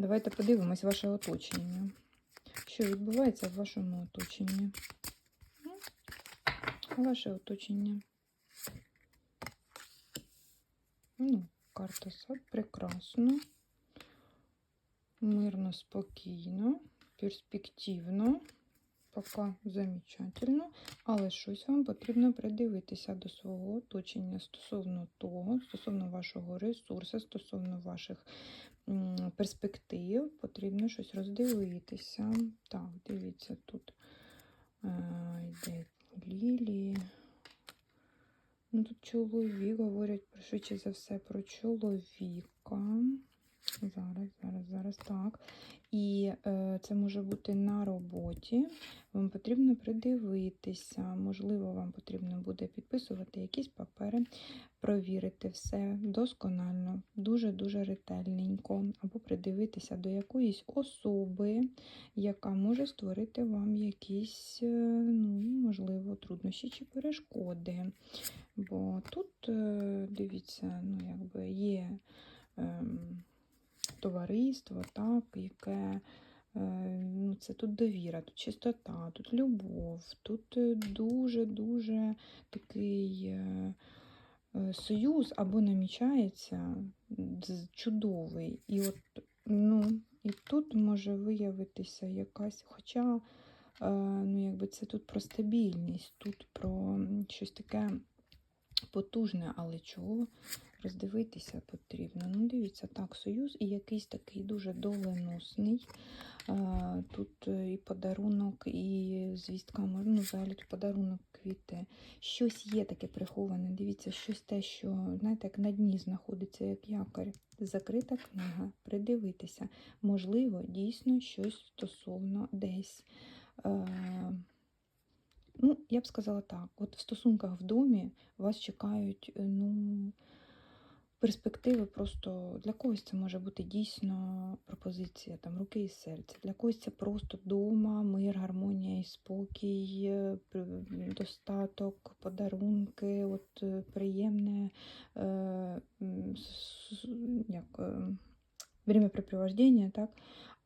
Давайте подивимось ваше оточення. Що відбувається в вашому оточенні? Ваше оточення. Ну, карта сад прекрасно. Мирно, спокійно, перспективно. Поки замечательно. Але щось вам потрібно придивитися до свого оточення стосовно того, стосовно вашого ресурсу, стосовно ваших перспектив, потрібно щось роздивитися. Так, дивіться, тут е, йде лілії. Ну, тут чоловік говорять швидше за все про чоловіка. Зараз, зараз, зараз так. І е, це може бути на роботі. Вам потрібно придивитися. Можливо, вам потрібно буде підписувати якісь папери, провірити все досконально, дуже-дуже ретельненько, або придивитися до якоїсь особи, яка може створити вам якісь, е, ну, можливо, труднощі чи перешкоди. Бо тут, е, дивіться, ну, якби є. ем, товариство, так, яке е, ну, це тут довіра, тут чистота, тут любов, тут дуже-дуже такий е, е, союз або намічається чудовий. І от, ну, і тут може виявитися якась, хоча ну, якби це тут про стабільність, тут про щось таке потужне, але чого роздивитися потрібно. Ну, дивіться, так, союз і якийсь такий дуже доленосний. Тут е, і подарунок, і звістка, ну, взагалі тут подарунок квіти. Щось є таке приховане. Дивіться, щось те, що, знаєте, як на дні знаходиться, як якорь. Закрита книга, придивитися. Можливо, дійсно щось стосовно десь. Ну, я б сказала так: от в стосунках в домі вас чекають, е, ну, перспективи просто для когось це може бути дійсно пропозиція там руки і серця. Для когось це просто дома, мир, гармонія і спокій, е, достаток, подарунки, от е, приємне е, як, е, так?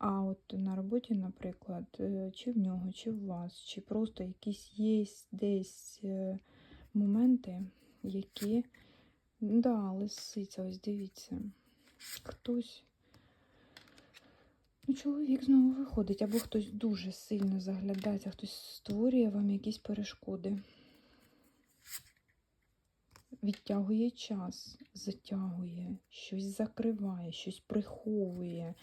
А от на роботі, наприклад, е, чи в нього, чи в вас, чи просто якісь є десь е, моменти, які. Да, лисиця, ось дивіться. Хтось. Ну, чоловік знову виходить, або хтось дуже сильно заглядається, хтось створює вам якісь перешкоди. Відтягує час, затягує, щось закриває, щось приховує.